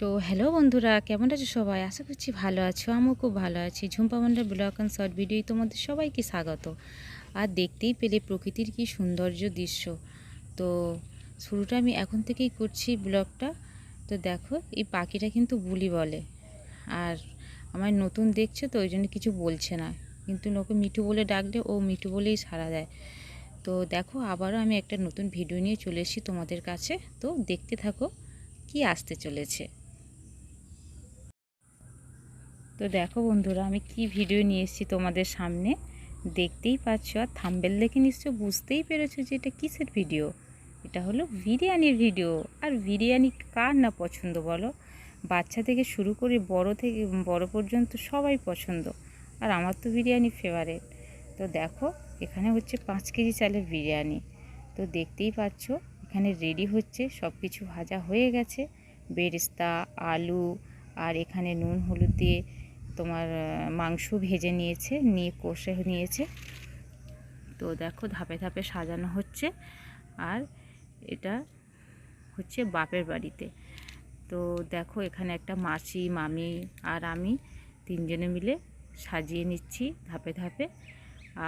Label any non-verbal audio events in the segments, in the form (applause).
তো হ্যালো বন্ধুরা, কেমন আছো সবাই? আশা করছি ভালো আছো, আমিও খুব ভালো আছি। Jhumpa Mondal blog and short video তোমাদের সবাইকে স্বাগত। আর দেখতেই পেলে প্রকৃতির কি সৌন্দর্য দৃশ্য। তো শুরুটা আমি এখন থেকেই করছি ব্লগটা। তো দেখো, এই পাখিটা কিন্তু বুলি বলে। আর আমার নতুন দেখছে তো, ওই জন্য কিছু বলছে না। কিন্তু ওকে মিঠু বলে ডাকলে, ও মিঠু বলেই সারা দেয়। তো দেখো, আবারও আমি একটা নতুন ভিডিও নিয়ে চলে এসেছি তোমাদের কাছে। তো দেখতে থাকো, কি আসতে চলেছে। তো দেখো বন্ধুরা, আমি কি ভিডিও নিয়ে এসেছি তোমাদের সামনে? দেখতেই পাচ্ছ আর থাম্বেল দেখে নিশ্চয় বুঝতেই পেরেছ যে এটা কিসের ভিডিও এটা হলো বিরিয়ানির ভিডিও আর বিরিয়ানি কার না পছন্দ বলো? বাচ্চা থেকে শুরু করে বড় থেকে, বড় পর্যন্ত সবাই পছন্দ। আর আমার তো বিরিয়ানি ফেভারেট তো দেখো, এখানে হচ্ছে পাঁচ কেজি চালের বিরিয়ানি। তো দেখতেই পাচ্ছ, এখানে রেডি হচ্ছে সব কিছু ভাজা হয়ে গেছে। বেরেস্তা, আলু, আর এখানে নুন, হলুদ দিয়ে তোমার মাংস ভেজে নিয়েছে, নিয়ে কষে নিয়েছে। তো দেখো ধাপে ধাপে সাজানো হচ্ছে। আর এটা হচ্ছে বাপের বাড়িতে। তো দেখো এখানে একটা মাসি, মামি আর আমি তিনজনে মিলে সাজিয়ে নিচ্ছি ধাপে ধাপে।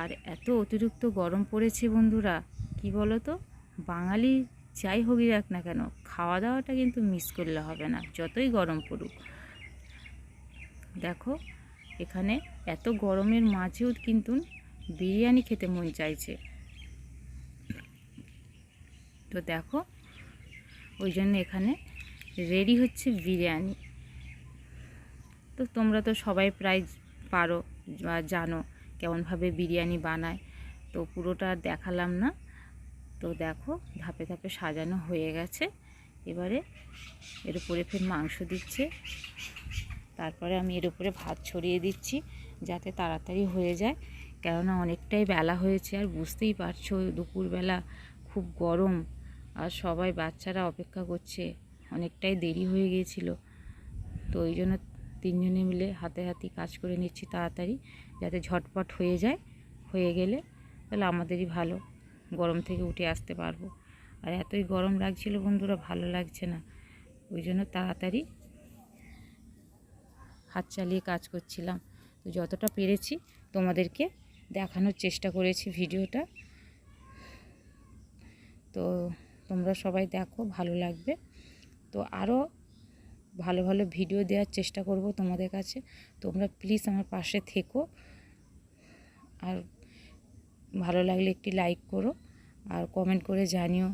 আর এত অতিরিক্ত গরম পড়েছে বন্ধুরা, কি বলো তো বাঙালি যাই হোকই রাখ না কেন, খাওয়া দাওয়াটা কিন্তু মিস করলে হবে না, যতই গরম পড়ুক। দেখো, এখানে এত গরমের মাঝেও কিন্তু বিরিয়ানি খেতে মন চাইছে। তো দেখো, ওই জন্য এখানে রেডি হচ্ছে বিরিয়ানি। তো তোমরা তো সবাই প্রায় পারো বা জানো কেমনভাবে বিরিয়ানি বানায়। তো পুরোটা দেখালাম না। তো দেখো, ধাপে ধাপে সাজানো হয়ে গেছে। এবারে এর উপরে ফের মাংস দিচ্ছে। তারপরে আমি এর উপরে ভাত ছড়িয়ে দিচ্ছি যাতে তাড়াতাড়ি হয়ে যায়। কেননা অনেকটাই বেলা হয়েছে, আর বুঝতেই পারছ দুপুরবেলা খুব গরম আর সবাই বাচ্চারা অপেক্ষা করছে, অনেকটাই দেরি হয়ে গিয়েছিল। তো ওই জন্য তিনজনে মিলে হাতে হাতে কাজ করে নিচ্ছি তাড়াতাড়ি যাতে ঝটপট হয়ে যায়। হয়ে গেলে তাহলে আমাদেরই ভালো, গরম থেকে উঠে আসতে পারব। আর এতই গরম লাগছিল বন্ধুরা, ভালো লাগছে না। ওই জন্য তাড়াতাড়ি হাত চালিয়ে কাজ করছিলাম। তো যতটা পেরেছি তোমাদেরকে দেখানোর চেষ্টা করেছি ভিডিওটা। তো তোমরা সবাই দেখো, ভালো লাগবে। তো আরও ভালো ভালো ভিডিও দেওয়ার চেষ্টা করব তোমাদের কাছে। তোমরা প্লিজ আমার পাশে থেকো। আর ভালো লাগলে একটি লাইক করো। আর কমেন্ট করে জানিও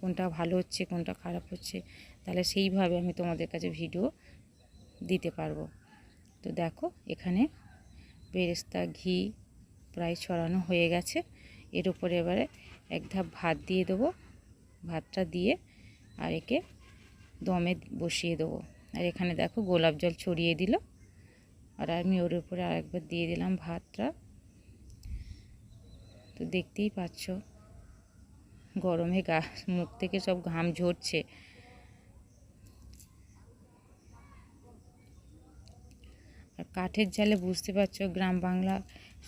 কোনটা ভালো হচ্ছে, কোনটা খারাপ হচ্ছে। তাহলে সেইভাবে আমি তোমাদের কাছে ভিডিও দিতে পারব। তো দেখো, এখানে বেরেস্তা, ঘি প্রায় ছড়ানো হয়ে গেছে। এর উপরে এবারে এক ধাপ ভাত দিয়ে দেবো। ভাতটা দিয়ে আর একে দমে বসিয়ে দেবো। আর এখানে দেখো, গোলাপ জল ছড়িয়ে দিল। আর আমি ওর উপরে আরেকবার দিয়ে দিলাম ভাতটা। তো দেখতেই পাচ্ছ, গরমে গা, মুখ থেকে সব ঘাম ঝরছে। আর কাঠের জালে বুঝতে পারছ গ্রাম বাংলা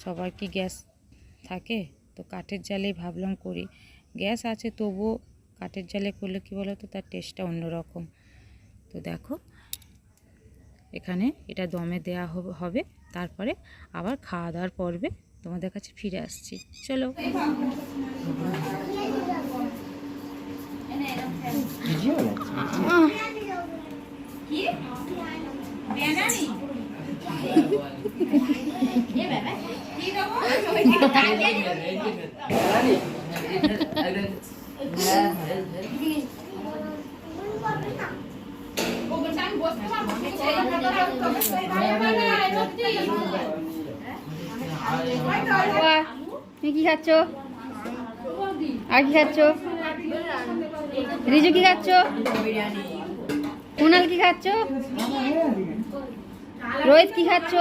সবার কি গ্যাস থাকে? তো কাঠের জালেই ভাবলাম করি। গ্যাস আছে তবুও কাঠের জালে করলে কি বলো তো তার টেস্টটা অন্যরকম। তো দেখো এখানে এটা দমে দেয়া হবে তারপরে আবার খাওয়া দাওয়ার পর্বে তোমাদের কাছে ফিরে আসছি। চলো। তুমি কি খাচ্ছ? আর কি খাচ্ছ? রিজু কি খাচ্ছ? কুনাল কি খাচ্ছ? রোহিত কি খাচ্ছ?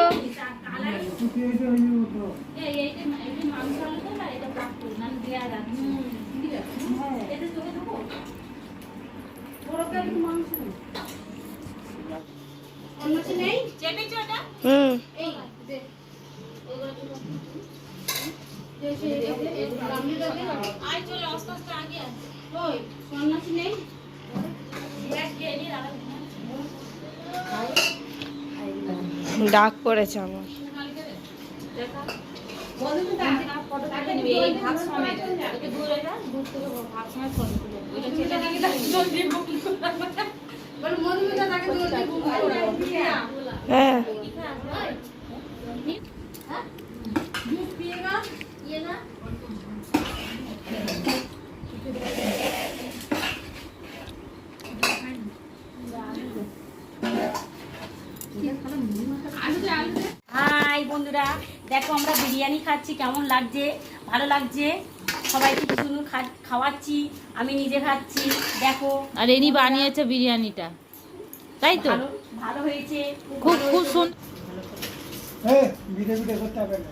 হুম। সন্ন্যাসী নেই ডাক পড়েছে আমার এই ভাত সমেত ওকে দূরে যা দূর থেকে ভাত আমার। ওইটা চেটে দিকে হ্যাঁ হাই বন্ধুরা দেখো আমরা বিরিয়ানি খাচ্ছি কেমন লাগছে? ভালো লাগছে? সবাইকে কি সুন্দর খা- খাওয়াচ্ছি আমি নিজে খাচ্ছি দেখো। আর এনি বানিয়েছে বিরিয়ানিটা। তাই তো? ভালো ভালো হয়েছে খুব খুব সুন্দর ভিডিও ভিডিও করতে হবে না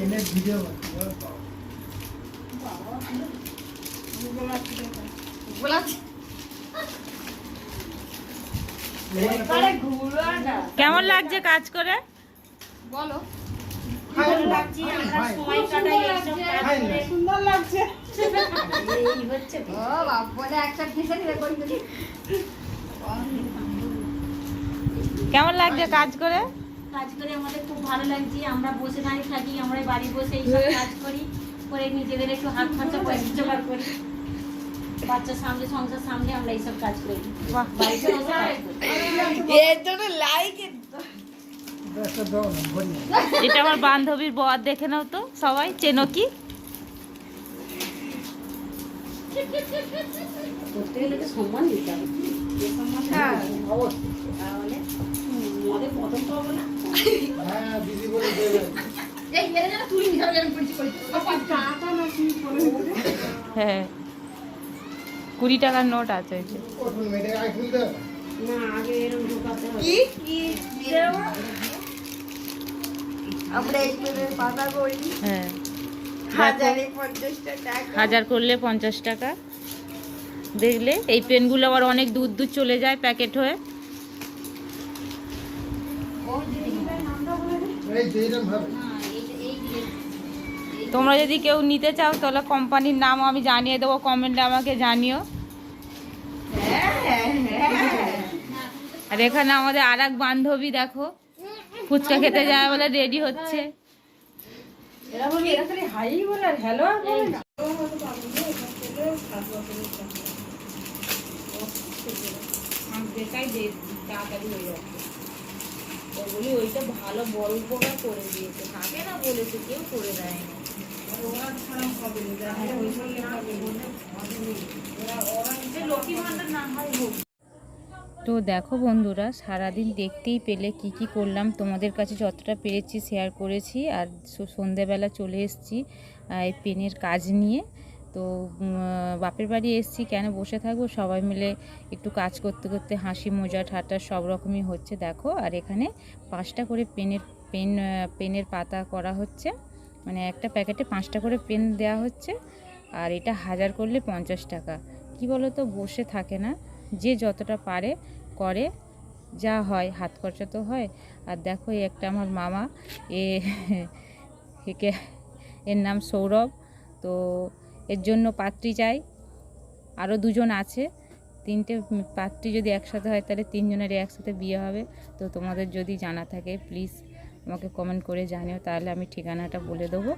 এনে ভিডিও কেমন লাগছে কাজ করে? বলো। কেমন লাগছে কাজ করে? কাজ করে আমাদের খুব ভালো লাগছে। আমরা বসে দাঁড়িয়ে থাকি আমরা বাড়ি বসে এইসব (laughs) কাজ করি করে নিজেদের একটু হাত খরচা পয়সা জোগাড় করি। বাচ্চা সামলে সংসার সামলে আমরা এইসব কাজ করি। এর জন্য লাইক এটা আমার বান্ধবীর বর দেখে নাও তো সবাই চেনো সম্মান দিতে হবে হ্যাঁ। প্রথম পাবো না। হ্যাঁ দিদি বলে কি হ্যাঁ। কুড়ি টাকার নোট আছে ওই যে। হ্যাঁ। হাজারে হাজার করলে পঞ্চাশ টাকা। দেখলে এই পেনগুলো আবার অনেক দূর দূর চলে যায় প্যাকেট হয়ে। এই তোমরা যদি কেউ নিতে চাও তাহলে কোম্পানির নাম আমি জানিয়ে দেবো কমেন্টে আমাকে জানিও। আর এখানে আমাদের আর এক বান্ধবী দেখো। ফুচকা খেতে যায় বলে রেডি হচ্ছে। ওইটা ভালো বড় উপকার করে দিয়েছে। থাকে না বলেছে কেউ করে দেয়নি। তো দেখো বন্ধুরা, সারাদিন দেখতেই পেলে কি কি করলাম। তোমাদের কাছে যতটা পেরেছি শেয়ার করেছি আর সন্ধেবেলা চলে এসেছি এই পেনের কাজ নিয়ে। তো বাপের বাড়ি এসেছি, কেন বসে থাকব? সবাই মিলে একটু কাজ করতে করতে হাসি, মজা, ঠাট্টা সব রকমই হচ্ছে, দেখো। আর এখানে পাঁচটা করে পেনের পেন পেনের পাতা করা হচ্ছে। মানে একটা প্যাকেটে পাঁচটা করে পেন দেওয়া হচ্ছে, আর এটা হাজার করলে পঞ্চাশ টাকা। কি বলো তো বসে থাকে না। যে যতটা পারে, করে। যা হয়, হাত খরচা তো হয়। আর দেখো, এই একটা আমার মামা, এ (laughs) একে, এর নাম সৌরভ। তো এর জন্য পাত্রী চাই। আরও দুজন আছে। তিনটে পাত্রী যদি একসাথে হয়, তাহলে তিনজনের একসাথে বিয়ে হবে। তো তোমাদের যদি জানা থাকে প্লিজ আমাকে কমেন্ট করে জানিও, তাহলে আমি ঠিকানাটা বলে দেবো।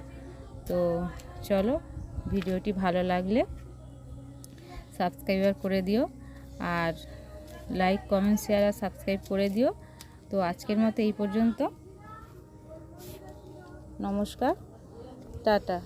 তো চলো, ভিডিওটি ভালো লাগলে সাবস্ক্রাইবার করে দিও, আর লাইক কমেন্ট শেয়ার আর সাবস্ক্রাইব করে দিও। তো আজকের মতো এই পর্যন্ত। নমস্কার, টাটা।